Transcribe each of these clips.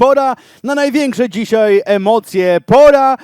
pora. Na największe dzisiaj emocje, pora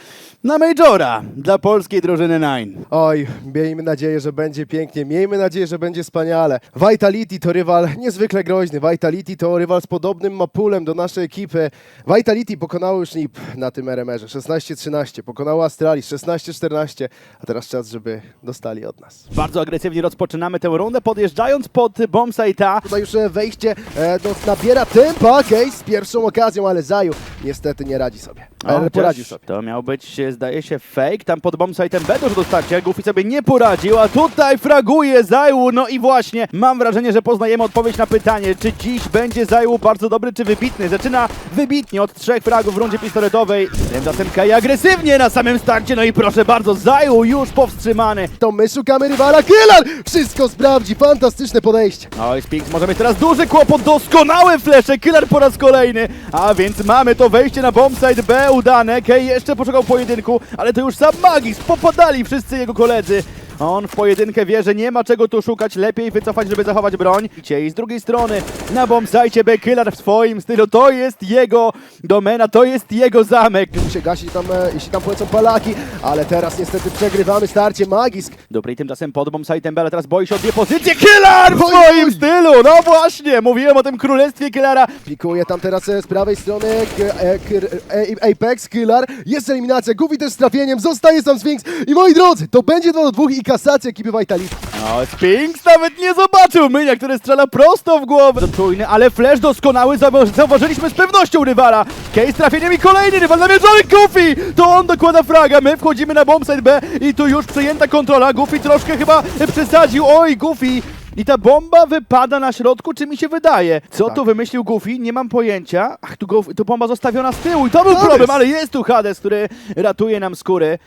na Majora dla polskiej drużyny Nine. Oj, miejmy nadzieję, że będzie pięknie, miejmy nadzieję, że będzie wspaniale. Vitality to rywal niezwykle groźny, Vitality to rywal z podobnym mapulem do naszej ekipy. Vitality pokonało już NIP na tym RMR-ze 16-13, pokonało Astralis 16-14, a teraz czas, żeby dostali od nas. Bardzo agresywnie rozpoczynamy tę rundę, podjeżdżając pod bombsite'a. Tutaj już e, wejście e, no, nabiera tempa, Case z pierwszą okazją, ale Zaju niestety nie radzi sobie. Ale poradził sobie. To miał być, zdaje się, fake. Tam pod bombsite'em B dużo dostarcia. Goofy sobie nie poradził, a tutaj fraguje Zaju. No i właśnie, mam wrażenie, że poznajemy odpowiedź na pytanie, czy dziś będzie Zaju bardzo dobry, czy wybitny. Zaczyna wybitnie od trzech fragów w rundzie pistoletowej. Tymczasem Kai agresywnie na samym starcie. No i proszę bardzo, Zaju już powstrzymany. To my szukamy rywala, Killer! Wszystko sprawdzi, fantastyczne podejście. Oj, Spinks może mieć teraz duży kłopot, doskonałe flesze, killer po raz kolejny, a więc mamy to wejście na bombsite B udane, Kej jeszcze poszukał pojedynku, ale to już sam Magis, popadali wszyscy jego koledzy. On w pojedynkę wie, że nie ma czego tu szukać, lepiej wycofać, żeby zachować broń. I z drugiej strony na bombsite B killer w swoim stylu, to jest jego domena, to jest jego zamek. się gasi tam, e, jeśli tam polecą palaki, ale teraz niestety przegrywamy starcie Magisk. Dobry, tymczasem pod bombsite'em B, ale teraz boi się o dwie pozycje, killer w Oj, swoim oj. stylu, no właśnie, mówiłem o tym królestwie killera. Pikuje tam teraz e, z prawej strony k, e, k, e, Apex, Killer, jest eliminacja, Goofy też z trafieniem, zostaje sam Sphinx i moi drodzy, to będzie 2 do 2 i kasacja ekipy Vitality. No, Spinks nawet nie zobaczył Mynia, który strzela prosto w głowę. Czujny, ale flash doskonały, zauwa- zauważyliśmy z pewnością rywala. Case trafieniem i kolejny rywal namierzony Goofy! To on dokłada fraga, my wchodzimy na bombsite B i tu już przejęta kontrola. Goofy troszkę chyba przesadził, oj Goofy! I ta bomba wypada na środku, czy mi się wydaje? Co Tak. tu wymyślił Goofy? Nie mam pojęcia. Ach, tu, Goofy, tu bomba zostawiona z tyłu i to był Hades! problem, ale jest tu Hades, który ratuje nam skóry.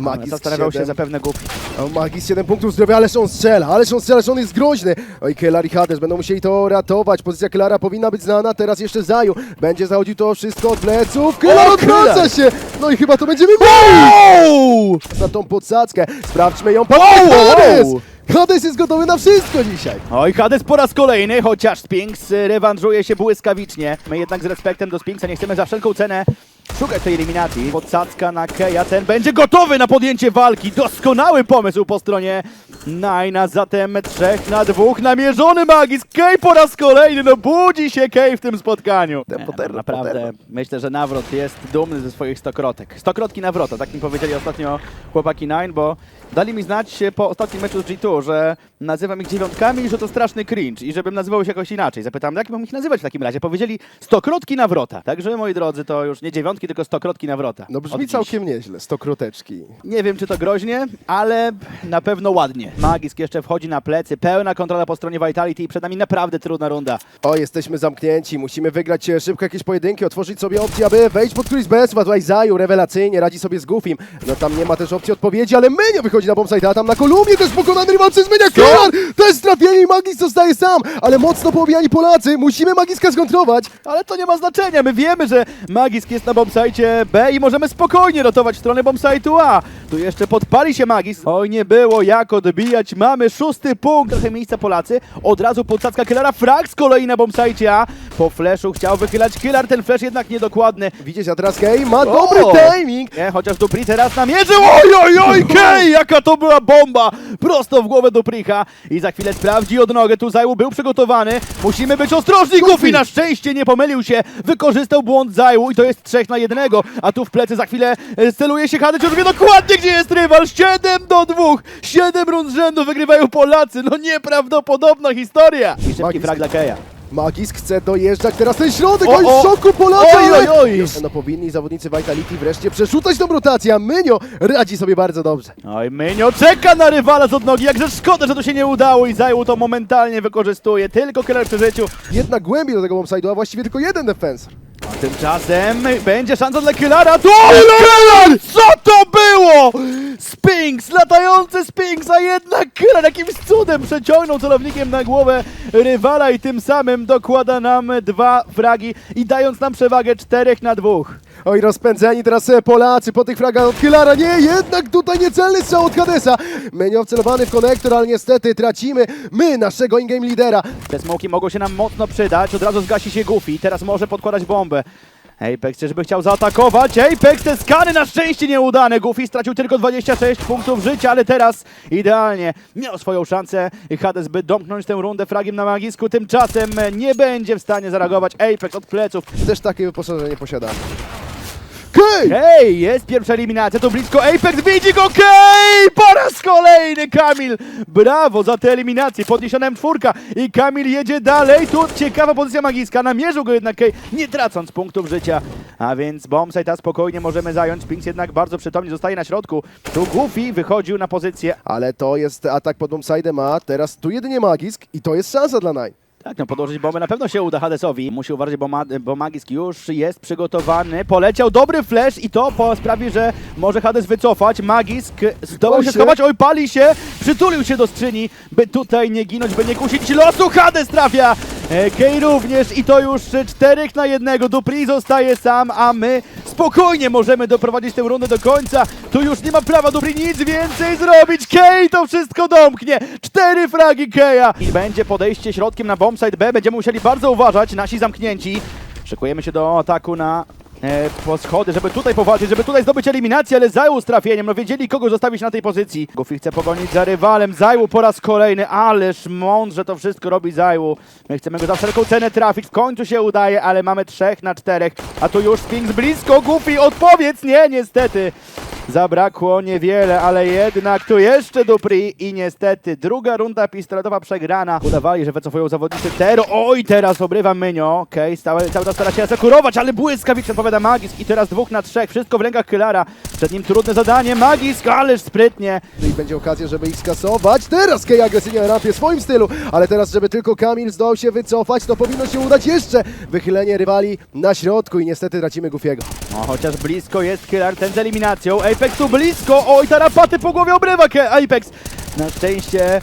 Magis Zastanawiał się 7. zapewne Goofy. O, Magis 7 punktów zdrowia, ależ on strzela, ależ on strzela, ależ on jest groźny. Oj, Kelar i Hades będą musieli to ratować. Pozycja Kelara powinna być znana, teraz jeszcze Zaju. Będzie zachodził to wszystko od pleców. Kelar odwraca się! No i chyba to będziemy mieli! Na tą podsadzkę. Sprawdźmy ją. Wow, Hades! Hades jest gotowy na wszystko dzisiaj. Oj, Hades po raz kolejny, chociaż Spinks rewanżuje się błyskawicznie. My jednak z respektem do Spinksa nie chcemy za wszelką cenę szukać tej eliminacji. Podsadzka na Keja, ten będzie gotowy na podjęcie walki. Doskonały pomysł po stronie Nine, a zatem trzech na dwóch namierzony Magis. Kej po raz kolejny, no budzi się Kej w tym spotkaniu. Tempo, Nie, terror, naprawdę, terror. myślę, że Nawrot jest dumny ze swoich stokrotek. Stokrotki Nawrota, tak mi powiedzieli ostatnio chłopaki Nine, bo dali mi znać po ostatnim meczu z G2, że nazywam ich dziewiątkami i że to straszny cringe i żebym nazywał się jakoś inaczej. Zapytałem, jak mam ich nazywać w takim razie? Powiedzieli stokrotki Nawrota. Także, moi drodzy, to już nie dziewiątki, tylko stokrotki Nawrota. No Od brzmi dziś. całkiem nieźle, stokroteczki. Nie wiem, czy to groźnie, ale na pewno ładnie. Magisk jeszcze wchodzi na plecy, pełna kontrola po stronie Vitality i przed nami naprawdę trudna runda. O, jesteśmy zamknięci, musimy wygrać e, szybko jakieś pojedynki, otworzyć sobie opcję, aby wejść pod któryś bez, Zaju rewelacyjnie radzi sobie z Goofim. No tam nie ma też opcji odpowiedzi, ale Mynio wychodzi na bombsite, a tam na Kolumnie też pokonany rywal przez Mynia Kelar! Też trafienie i Magis zostaje sam, ale mocno poobijani Polacy, musimy Magiska skontrować. Ale to nie ma znaczenia, my wiemy, że Magisk jest na bombsite B i możemy spokojnie rotować w stronę bombsite'u A. Tu jeszcze podpali się Magis. Oj, nie było jak odbijać, mamy szósty punkt. Trochę miejsca Polacy, od razu podsadzka Killera, frag z kolei na bombsite A. Po flashu chciał wychylać Killer, ten flash jednak niedokładny. Widzisz, a teraz Kej ma dobry timing. Nie, chociaż Dupri teraz namierzył. Oj, oj, oj, Kej, jaka to była bomba! Prosto w głowę Dupricha i za chwilę sprawdzi odnogę. Tu Zajł był przygotowany. Musimy być ostrożni. Goofy na szczęście nie pomylił się. Wykorzystał błąd Zajłu i to jest trzech na jednego. A tu w plecy za chwilę e, celuje się Hadycz. Już wie dokładnie, gdzie jest rywal. 7 do 2. 7 rund z rzędu wygrywają Polacy. No nieprawdopodobna historia. I szybki frag dla Keja. Magisk chce dojeżdżać teraz ten środek, O, oj w szoku Polacy! Oj, oj, oj! No powinni zawodnicy Vitality wreszcie przerzucać tą rotację, a Mynio radzi sobie bardzo dobrze. Oj, Mynio czeka na rywala z odnogi, jakże szkoda, że to się nie udało i zajął to momentalnie wykorzystuje, tylko Keller przy życiu. Jednak głębiej do tego bombside'u, a właściwie tylko jeden defensor. Tymczasem będzie szansa dla Killara, tu Keller! Co to było! Spinks, latający Spinks, a jednak Killer jakimś cudem przeciągnął celownikiem na głowę rywala i tym samym dokłada nam dwa fragi i dając nam przewagę czterech na dwóch. Oj, rozpędzeni teraz e, Polacy po tych fragach od Hillara. Nie, jednak tutaj niecelny strzał od Hadesa. Menio wcelowany w konektor, ale niestety tracimy my naszego in-game lidera. Te smoki mogą się nam mocno przydać, od razu zgasi się Goofy, teraz może podkładać bombę. Apex czyżby chciał zaatakować? Apex te skany na szczęście nieudane. Goofy stracił tylko 26 punktów życia, ale teraz idealnie miał swoją szansę Hades, by domknąć tę rundę fragiem na magisku. Tymczasem nie będzie w stanie zareagować Apex od pleców. Też takie wyposażenie posiadamy. Kej! Hej, jest pierwsza eliminacja, to blisko Apex, widzi go Kej! Po raz kolejny Kamil! Brawo za tę eliminację, podniesiona czwórka i Kamil jedzie dalej, tu ciekawa pozycja magiska, namierzył go jednak Kej, nie tracąc punktów życia. A więc bombsite ta spokojnie możemy zająć, Pinks jednak bardzo przytomnie zostaje na środku. Tu Goofy wychodził na pozycję. Ale to jest atak pod bombside'em, a teraz tu jedynie Magisk i to jest szansa dla Nine. Tak, no podłożyć bombę na pewno się uda Hadesowi. Musi uważać, bo, ma, bo Magisk już jest przygotowany. Poleciał dobry flash i to po sprawi, że może Hades wycofać. Magisk zdołał się schować, oj pali się, przytulił się do skrzyni, by tutaj nie ginąć, by nie kusić losu. Hades trafia! E, Kej również i to już 4 na jednego. Dupri zostaje sam, a my spokojnie możemy doprowadzić tę rundę do końca. Tu już nie ma prawa Dupri nic więcej zrobić. Kej to wszystko domknie. Cztery fragi Keja. I będzie podejście środkiem na B. Będziemy musieli bardzo uważać, nasi zamknięci. Szykujemy się do ataku na e, po schody, żeby tutaj powalczyć, żeby tutaj zdobyć eliminację, ale Zajął z trafieniem, no wiedzieli kogo zostawić na tej pozycji. Goofy chce pogonić za rywalem, Zajął po raz kolejny, ależ mądrze to wszystko robi Zajął. My chcemy go za wszelką cenę trafić, w końcu się udaje, ale mamy trzech na czterech, a tu już Spinks blisko, Goofy odpowiedz, nie, niestety. Zabrakło niewiele, ale jednak tu jeszcze Dupri i niestety druga runda pistoletowa przegrana. Udawali, że wycofują zawodnicy Tero. Oj, teraz obrywa Mynio. Okej, cały, cały czas stara się asekurować, ale błyskawicznie odpowiada Magisk i teraz dwóch na trzech. Wszystko w rękach Kylara. Przed nim trudne zadanie. Magisk, ależ sprytnie. No i będzie okazja, żeby ich skasować. Teraz Kej agresywnie na rampie w swoim stylu, ale teraz, żeby tylko Kamil zdołał się wycofać, to powinno się udać jeszcze wychylenie rywali na środku i niestety tracimy Goofiego. No, chociaż blisko jest Kylar ten z eliminacją. Apex tu blisko. Oj, tarapaty po głowie obrywa Apex. Na szczęście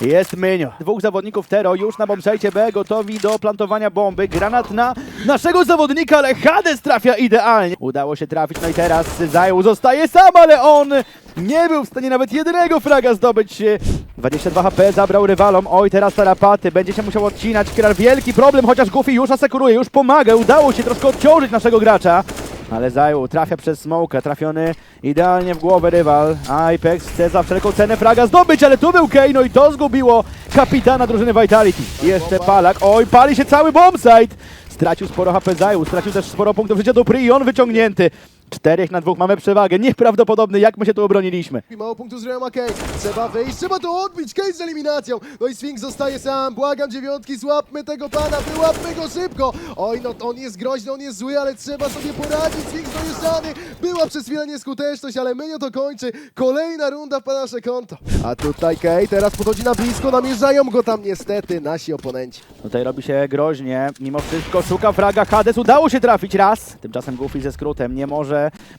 jest Mynio. Dwóch zawodników Tero już na bombsite B gotowi do plantowania bomby. Granat na naszego zawodnika, ale Hades trafia idealnie. Udało się trafić, no i teraz Zajął zostaje sam, ale on nie był w stanie nawet jedynego fraga zdobyć. 22 HP zabrał rywalom. Oj, teraz tarapaty. Będzie się musiał odcinać. Kirar wielki problem, chociaż Goofy już asekuruje, już pomaga. Udało się troszkę odciążyć naszego gracza. Ale zajął, trafia przez smoka, trafiony idealnie w głowę rywal. Apex chce za wszelką cenę fraga zdobyć, ale tu był Kane, no i to zgubiło kapitana drużyny Vitality. Jeszcze Palak, oj, pali się cały bombsite. Stracił sporo HP zajął, stracił też sporo punktów życia do i on wyciągnięty. Czterech na dwóch mamy przewagę, nieprawdopodobne jak my się tu obroniliśmy. I mało punktów z Real Kane. Trzeba wyjść, trzeba to odbić. Kane z eliminacją. No i Sphinx zostaje sam. Błagam dziewiątki, złapmy tego pana, wyłapmy go szybko. Oj, no on jest groźny, on jest zły, ale trzeba sobie poradzić. Sphinx dojeżdżany. Była przez chwilę nieskuteczność, ale Menio to kończy. Kolejna runda w nasze konto. A tutaj Kane teraz podchodzi na blisko, namierzają go tam niestety nasi oponenci. Tutaj robi się groźnie, mimo wszystko szuka fraga Hades, udało się trafić raz. Tymczasem Goofy ze skrótem nie może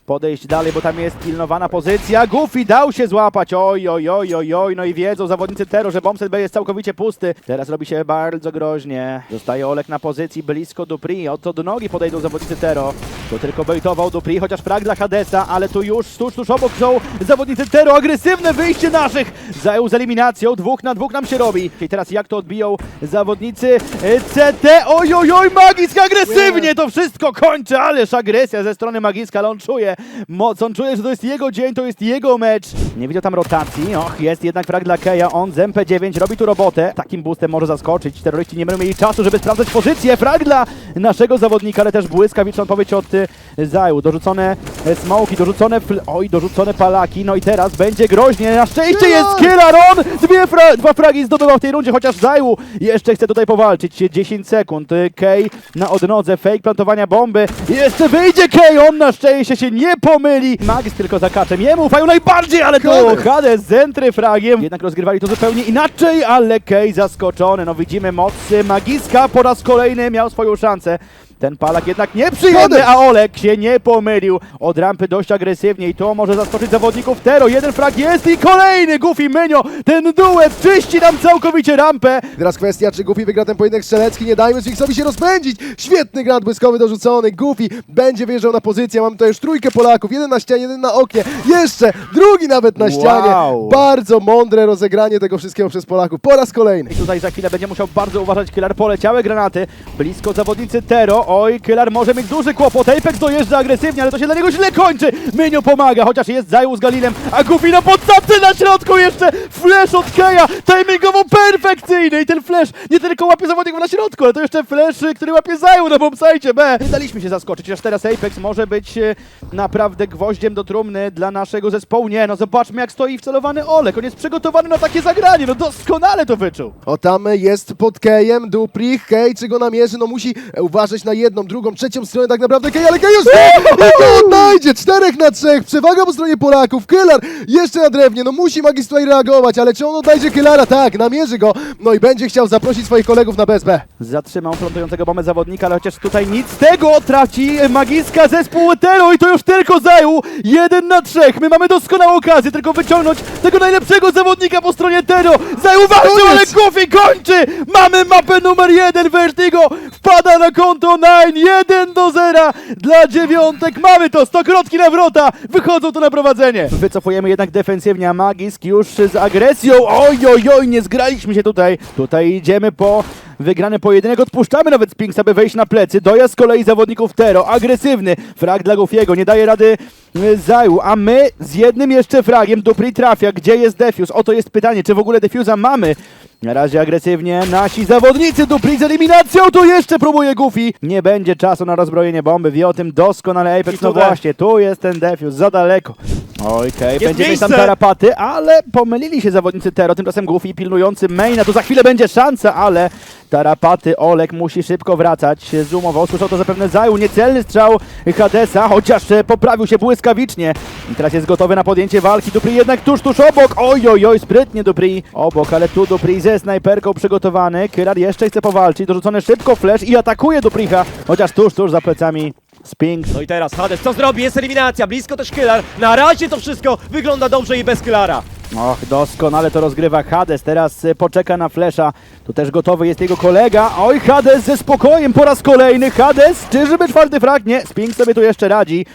podejść dalej, bo tam jest pilnowana pozycja. Goofy dał się złapać, oj, oj, oj, oj, oj, no i wiedzą zawodnicy Tero, że bombset B jest całkowicie pusty. Teraz robi się bardzo groźnie. Zostaje Olek na pozycji blisko Dupri, oto do nogi podejdą zawodnicy Tero. To tylko bejtował Dupri, chociaż frag dla Hadesa, ale tu już tuż, tuż obok są zawodnicy Tero. Agresywne wyjście naszych! Zajął z eliminacją, dwóch na dwóch nam się robi. I teraz jak to odbiją zawodnicy e, CT. Oj, oj, oj, Magisk agresywnie to wszystko kończy, ależ agresja ze strony Magiska, ale on czuje moc, on czuje, że to jest jego dzień, to jest jego mecz. Nie widział tam rotacji, och, jest jednak frag dla Keja, on z MP9 robi tu robotę. Takim boostem może zaskoczyć, terroryści nie będą mieli czasu, żeby sprawdzać pozycję. Frag dla naszego zawodnika, ale też błyskawiczna odpowiedź od y, Zaju. Dorzucone e, smoki, dorzucone, oj, dorzucone palaki, no i teraz będzie groźnie. Na szczęście jest Killaron! Dwie fra dwa fragi zdobywał w tej rundzie, chociaż Zaju jeszcze chce tutaj powalczyć. 10 sekund. Y, Kej na odnodze, fake plantowania bomby. Jeszcze wyjdzie Kej, on na szczęście się nie pomyli. Magis tylko za kaczem. Jemu ufają najbardziej, ale tu Hades. Z entry fragiem. Jednak rozgrywali to zupełnie inaczej, ale Kej zaskoczony. No widzimy mocy Magiska po raz kolejny miał swoją szansę. Ten palak jednak nieprzyjemny, a Olek się nie pomylił. Od rampy dość agresywnie i to może zaskoczyć zawodników Tero. Jeden frag jest i kolejny Goofy Menio. Ten duet czyści nam całkowicie rampę. Teraz kwestia, czy Goofy wygra ten pojedynek strzelecki, nie dajmy Sphinxowi się rozpędzić! Świetny granat błyskowy dorzucony, Goofy będzie wyjeżdżał na pozycję, mamy tutaj już trójkę Polaków, jeden na ścianie, jeden na oknie, jeszcze drugi nawet na ścianie. Wow. Bardzo mądre rozegranie tego wszystkiego przez Polaków, po raz kolejny. I tutaj za chwilę będzie musiał bardzo uważać Kylar. Poleciały granaty. Blisko zawodnicy Tero. Oj, Kylar może mieć duży kłopot. Apex dojeżdża agresywnie, ale to się dla niego źle kończy. Mynio pomaga, chociaż jest zajął z Galilem. A Goofy na podstawce na środku jeszcze. Flash od Keja. Timingowo perfekcyjny. I ten flash nie tylko łapie zawodników na środku, ale to jeszcze flash, który łapie zajął na bombsite B. Nie daliśmy się zaskoczyć, chociaż teraz Apex może być e, naprawdę gwoździem do trumny dla naszego zespołu. Nie, no zobaczmy jak stoi wcelowany Olek. On jest przygotowany na takie zagranie. No doskonale to wyczuł. O tam jest pod Kejem, Duprich, Kej, czy go namierzy, no musi uważać na jedną, drugą, trzecią stronę tak naprawdę Kej, ale Kej już i to odnajdzie, czterech na trzech, przewaga po stronie Polaków, Kylar jeszcze na drewnie, no musi Magis tutaj reagować, ale czy on odnajdzie Kylara? Tak, namierzy go, no i będzie chciał zaprosić swoich kolegów na BSB. Zatrzymał plantującego bombę zawodnika, ale chociaż tutaj nic z tego traci magiska zespół Tero i to już tylko zajął jeden na trzech. My mamy doskonałą okazję tylko wyciągnąć tego najlepszego zawodnika po stronie Tero. Zajął ale. Goofy kończy! Mamy mapę numer jeden, Vertigo wpada na konto Nine, 1 do 0 dla dziewiątek. Mamy to, stokrotki na wrota, wychodzą tu na prowadzenie. Wycofujemy jednak defensywnie, a Magisk już z agresją. Oj, oj, oj, nie zgraliśmy się tutaj. Tutaj idziemy po wygrany pojedynek, odpuszczamy nawet Spinks, aby wejść na plecy. Dojazd z kolei zawodników Tero, agresywny, frag dla Goofiego, nie daje rady y, Zaju, a my z jednym jeszcze fragiem Dupri trafia. Gdzie jest Defuse? Oto jest pytanie, czy w ogóle Defusa mamy? Na razie agresywnie nasi zawodnicy Dupri z eliminacją, tu jeszcze próbuje Goofy. Nie będzie czasu na rozbrojenie bomby, wie o tym doskonale Apex. No właśnie, tu jest ten Defuse, za daleko. Okej, będzie mieć tam tarapaty, ale pomylili się zawodnicy Tero, tymczasem Goofy pilnujący maina, tu za chwilę będzie szansa, ale tarapaty Olek musi szybko wracać, zoomował, słyszał to zapewne Zaju, niecelny strzał Hadesa, chociaż e, poprawił się błyskawicznie. I teraz jest gotowy na podjęcie walki, Dupri jednak tuż, tuż obok, oj, oj, oj, sprytnie Dupri. Obok, ale tu Dupri ze snajperką przygotowany, Kyrar jeszcze chce powalczyć, dorzucony szybko flash i atakuje Dupricha, chociaż tuż, tuż za plecami Spinks. No i teraz Hades, co zrobi? Jest eliminacja, blisko też Kylar. Na razie to wszystko wygląda dobrze i bez Kylara. Och, doskonale to rozgrywa Hades. Teraz y, poczeka na flesza. Tu też gotowy jest jego kolega. Oj, Hades ze spokojem po raz kolejny. Hades, czyżby czwarty frag? Nie, Spink sobie tu jeszcze radzi.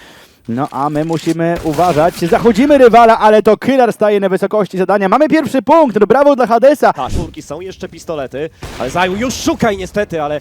No a my musimy uważać. Zachodzimy rywala, ale to Killer staje na wysokości zadania. Mamy pierwszy punkt. No, brawo dla Hadesa. A, czwórki są, jeszcze pistolety. Ale Zaju już szukaj niestety, ale...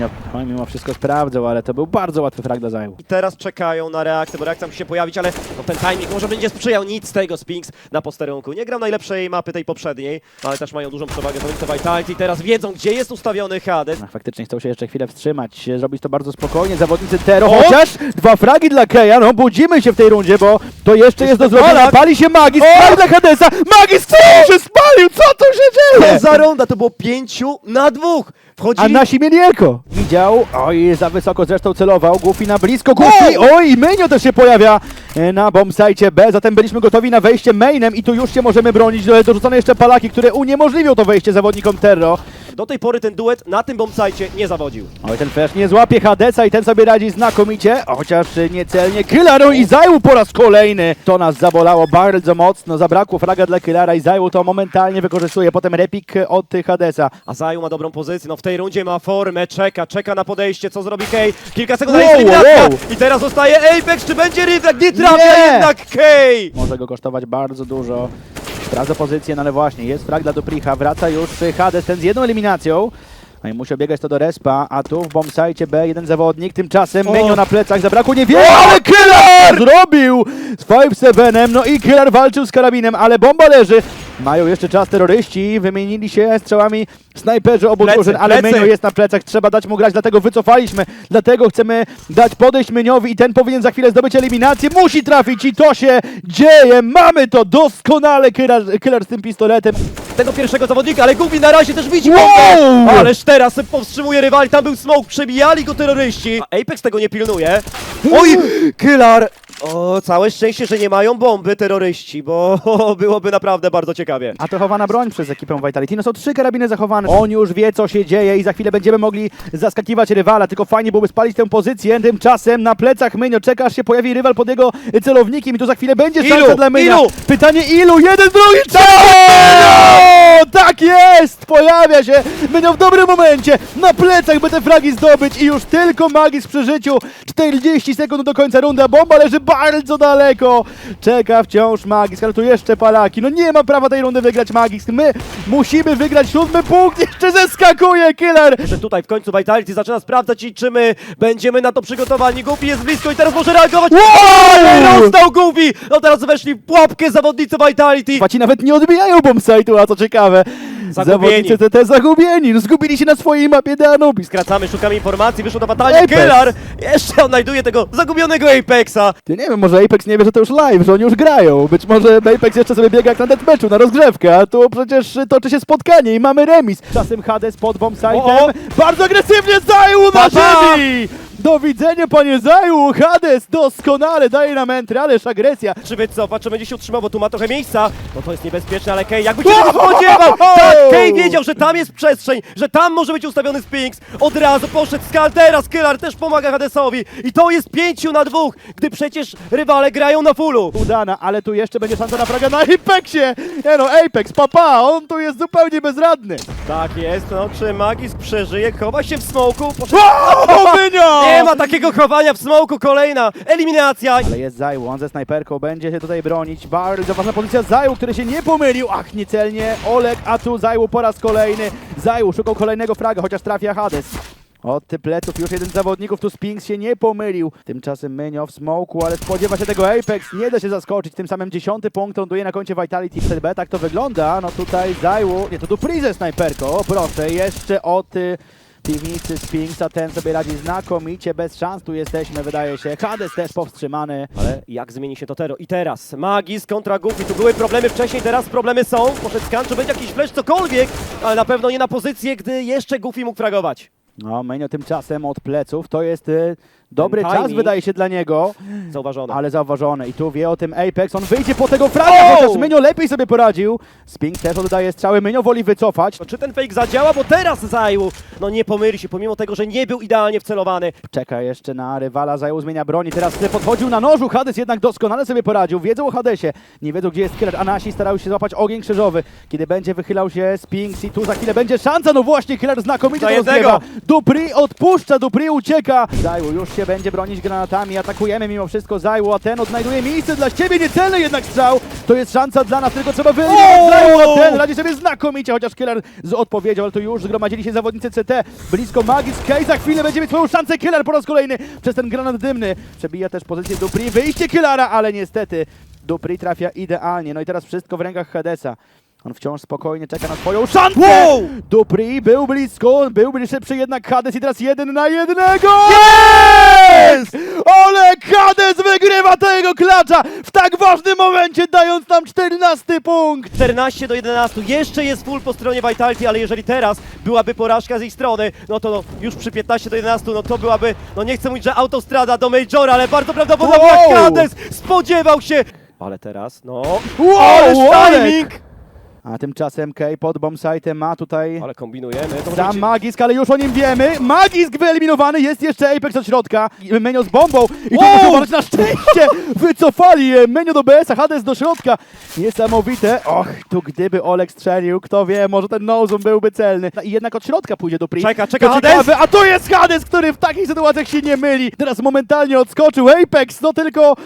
No, no, mimo wszystko sprawdzał, ale to był bardzo łatwy frag dla Zaju. I teraz czekają na reakcję, bo reakcja musi się pojawić, ale no, ten timing może będzie sprzyjał nic z tego Spinks na posterunku. Nie grał najlepszej mapy tej poprzedniej, ale też mają dużą przewagę zawodnicy Vitality i teraz wiedzą, gdzie jest ustawiony Hades. No, faktycznie chcą się jeszcze chwilę wstrzymać, zrobić to bardzo spokojnie. Zawodnicy Tero, O! chociaż dwa fragi dla Keja, no budzimy się w tej rundzie, bo to jeszcze jest do Jeszcze zrobienia. Pali się Magis, frag dla Hadesa, Magis co się spalił, co tu się dzieje? To za runda, to było pięciu na dwóch. A Wchodzili... nasi mieli eko. Widział, oj, za wysoko zresztą celował, Goofy na blisko, Goofy, oj, Menio też się pojawia e, na bombsite B, zatem byliśmy gotowi na wejście mainem i tu już się możemy bronić, dorzucone jeszcze palaki, które uniemożliwią to wejście zawodnikom Terro. Do tej pory ten duet na tym bombsite nie zawodził. Oj, ten flash nie złapie Hadesa i ten sobie radzi znakomicie, chociaż niecelnie. Kylaru i Zaju po raz kolejny. To nas zabolało bardzo mocno, zabrakło fraga dla Kylara i Zaju to momentalnie wykorzystuje. Potem repik od Hadesa. A Zaju ma dobrą pozycję, no w tej rundzie ma formę, czeka, czeka na podejście, co zrobi Kay? Kilka sekund, Wow, wow, eliminacja! wow. I teraz zostaje Apex, czy będzie reflect? Nie trafia Nie! jednak Kay! Może go kosztować bardzo dużo. Sprawdza pozycję, no ale właśnie, jest frag dla Dupricha, wraca już Hades, ten z jedną eliminacją. No i musi obiegać to do respa, a tu w bombsite B jeden zawodnik, tymczasem! Menio na plecach, zabrakło niewiele, ale Killer zrobił z 5-7, no i Killer walczył z karabinem, ale bomba leży. Mają jeszcze czas terroryści, wymienili się strzałami snajperzy obu drużyn, ale plecy. Menio jest na plecach, trzeba dać mu grać, dlatego wycofaliśmy, dlatego chcemy dać podejść Meniowi i ten powinien za chwilę zdobyć eliminację, musi trafić i to się dzieje, mamy to doskonale, Killer, killer z tym pistoletem. Tego pierwszego zawodnika, ale Gubi na razie też widzi Wow! Ależ teraz powstrzymuje rywali, tam był smoke, przebijali go terroryści. A Apex tego nie pilnuje. Oj, Kylar! O, całe szczęście, że nie mają bomby terroryści, bo byłoby naprawdę bardzo ciekawie. A to chowana broń przez ekipę Vitality. No są trzy karabiny zachowane. On już wie, co się dzieje i za chwilę będziemy mogli zaskakiwać rywala. Tylko fajnie byłoby spalić tę pozycję. Tymczasem na plecach Mynio czeka, aż się pojawi rywal pod jego celownikiem i tu za chwilę będzie Ilu? szansa dla Mynia. Ilu? Pytanie ilu? Jeden, drugi, trzeci! Tak jest! Pojawia się Mynio w dobrym momencie. Na plecach by te fragi zdobyć i już tylko Magis przy życiu. 40 sekund do końca rundy, a bomba leży bardzo daleko. Czeka wciąż Magis, ale tu jeszcze Palaki. No nie ma prawa tej rundy wygrać Magis. My musimy wygrać siódmy punkt. Jeszcze zeskakuje Killer. Że tutaj w końcu Vitality zaczyna sprawdzać i czy my będziemy na to przygotowani. Goofy jest blisko i teraz może reagować. Wow! Dostał Goofy! No teraz weszli w pułapkę zawodnicy Vitality. Ci nawet nie odbijają bombsite'u, a co ciekawe. Zagubieni. Zawodnicy zagubieni. No, zgubili się na swojej mapie de Anubis. Skracamy, szukamy informacji, wyszło na batalję. Apex. Jeszcze odnajduje tego zagubionego Apexa. Ty nie wiem, może Apex nie wie, że to już live, że oni już grają. Być może Apex jeszcze sobie biega jak na deathmatchu, na rozgrzewkę, a tu przecież toczy się spotkanie i mamy remis. Czasem Hades pod O, o. bombsite'em. Bardzo agresywnie Zaju na Pa, pa. ziemi! Do widzenia, panie Zaju! Hades doskonale daje nam entry, ależ agresja. Czy wycofa, czy będzie się utrzymał, bo tu ma trochę miejsca. No to jest niebezpieczne, ale Kej jakby się tego spodziewał. Tak, Kej wiedział, że tam jest przestrzeń, że tam może być ustawiony Sphinx. Od razu poszedł Skal, teraz Killer też pomaga Hadesowi. I to jest pięciu na dwóch, gdy przecież rywale grają na fullu. Udana, ale tu jeszcze będzie szansa na na Apexie! Nie no, Apex, papa, on tu jest zupełnie bezradny. Tak jest, no czy Magis przeżyje? Chowa się w smoku. Poszedł... O! Nie ma takiego chowania w smoku, kolejna eliminacja. Ale jest Zaju, on ze snajperką będzie się tutaj bronić. Bardzo ważna pozycja Zaju, który się nie pomylił. Ach, niecelnie. Olek, a tu Zaju po raz kolejny. Zaju szukał kolejnego fraga, chociaż trafia Hades. Od pleców już jeden z zawodników, tu Spinks się nie pomylił. Tymczasem Mynio w smoku, ale spodziewa się tego Apex, nie da się zaskoczyć. Tym samym dziesiąty punkt ląduje na koncie Vitality ZB, tak to wygląda. No tutaj Zaju, nie to Dupri ze snajperką, o proszę, jeszcze od y, piwnicy Spinksa, ten sobie radzi znakomicie, bez szans tu jesteśmy, wydaje się. Hades też powstrzymany. Ale jak zmieni się to Tero? I teraz Magis kontra Goofy. Tu były problemy wcześniej, teraz problemy są. Poszedł skan, czy będzie jakiś flash, cokolwiek, ale na pewno nie na pozycję, gdy jeszcze Goofy mógł fragować. No, Menio tymczasem od pleców, to jest y, dobry Ten czas, timing. wydaje się dla niego. Zauważone. Ale zauważone i tu wie o tym Apex, on wyjdzie po tego fraga, O! chociaż Mynio lepiej sobie poradził. Spink też oddaje strzały, Mynio woli wycofać. No, Czy ten fake zadziała? Bo teraz Zaju no nie pomyli się, pomimo tego, że nie był idealnie wcelowany. Czeka jeszcze na rywala, zajął zmienia broni, teraz podchodził na nożu, Hades jednak doskonale sobie poradził, wiedzą o Hadesie, nie wiedzą gdzie jest killer, a nasi starają się złapać ogień krzyżowy, kiedy będzie wychylał się Spinks i tu za chwilę będzie szansa, no właśnie killer znakomicie Za to jednego. rozgrywa. Dupri odpuszcza, Dupri ucieka, Zajł już się będzie bronić granatami, atakujemy mimo wszystko Zajł, a ten odnajduje miejsce dla siebie, niecelny jednak strzał, to jest szansa dla nas, tylko trzeba wyeliminować O! Zajł, a ten radzi sobie znakomicie, chociaż killer z odpowiedzią, ale tu już zgromadzili się zawodnicy CT, blisko Magis Kej, za chwilę będzie mieć swoją szansę. Killer po raz kolejny przez ten granat dymny, przebija też pozycję Dupri, wyjście killera, ale niestety Dupri trafia idealnie, no i teraz wszystko w rękach Hadesa. On wciąż spokojnie czeka na swoją szansę! Wow! Dupri był blisko, był szybszy jednak Hades i teraz jeden na jednego! Jest! Olek Hades wygrywa tego klacza w tak ważnym momencie, dając nam 14 punkt! 14 do 11, jeszcze jest full po stronie Vitality, ale jeżeli teraz byłaby porażka z ich strony, no to no, już przy 15 do 11, no to byłaby, no nie chcę mówić, że autostrada do Majora, ale bardzo prawdopodobnie Wow! Hades spodziewał się. Ale teraz, no, Wow, Olek! timing! A tymczasem Kej pod bombsite'em ma tutaj Ale kombinujemy, to może sam. Magisk, ale już o nim wiemy. Magisk wyeliminowany, jest jeszcze Apex od środka. I Menio z bombą. I to Wow! muszę uważać, na szczęście wycofali Menio do BS-a, Hades do środka. Niesamowite. Och, tu gdyby Olek strzelił, kto wie, może ten nozum byłby celny. No I jednak od środka pójdzie do Pri. Czeka, czeka To Hades! ciekawe, A to jest Hades, który w takich sytuacjach się nie myli. Teraz momentalnie odskoczył Apex, no tylko...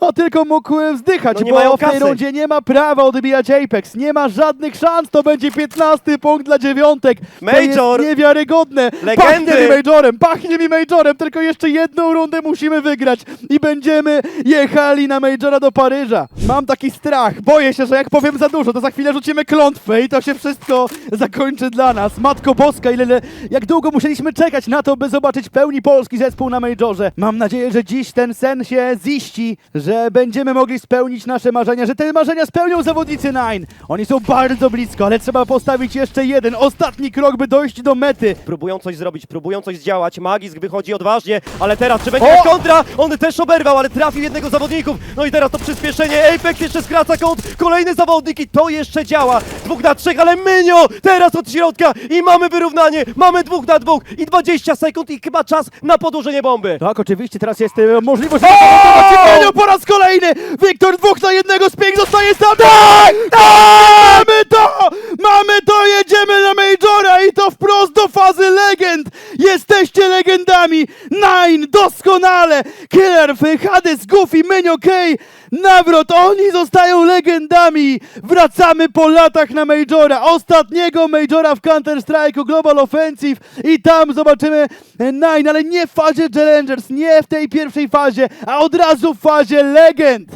No tylko mógł e, wzdychać, No nie bo mają w tej kasy. rundzie nie ma prawa odbijać Apex. Nie ma żadnych szans, to będzie 15 punkt dla dziewiątek. To Major! jest niewiarygodne. Legendy! Pachnie mi Majorem, pachnie mi Majorem, tylko jeszcze jedną rundę musimy wygrać i będziemy jechali na Majora do Paryża. Mam taki strach, boję się, że jak powiem za dużo, to za chwilę rzucimy klątwę i to się wszystko zakończy dla nas. Matko Boska, ile, jak długo musieliśmy czekać na to, by zobaczyć pełni polski zespół na Majorze. Mam nadzieję, że dziś ten sen się ziści, że będziemy mogli spełnić nasze marzenia, że te marzenia spełnią zawodnicy Nine. Oni są bardzo blisko, ale trzeba postawić jeszcze jeden, ostatni krok, by dojść do mety. Próbują coś zrobić, próbują coś zdziałać. Magisk wychodzi odważnie, ale teraz czy będzie O! kontra? On też oberwał, ale trafił jednego z zawodników. No i teraz to przyspieszenie. Apex jeszcze skraca kąt. Kolejny zawodnik i to jeszcze działa. Dwóch na trzech, ale Mynio teraz od środka i mamy wyrównanie. Mamy dwóch na dwóch i 20 sekund i chyba czas na podłożenie bomby. Tak, oczywiście, teraz jest e, możliwość o! po raz kolejny! Wiktor dwóch na jednego, Spink zostaje sam! Tak! Tak! Mamy to! Mamy to! Jedziemy na Majora i to wprost do fazy legend! Jesteście legendami! Nine, doskonale! Killer, Hades, Goofy, Menio, Kay, Nawrot, oni zostają legendami! Wracamy po latach na Majora, ostatniego Majora w Counter-Strike'u Global Offensive i tam zobaczymy e, Nine, ale nie w fazie Challengers, nie w tej pierwszej fazie, a od razu w fazie legend!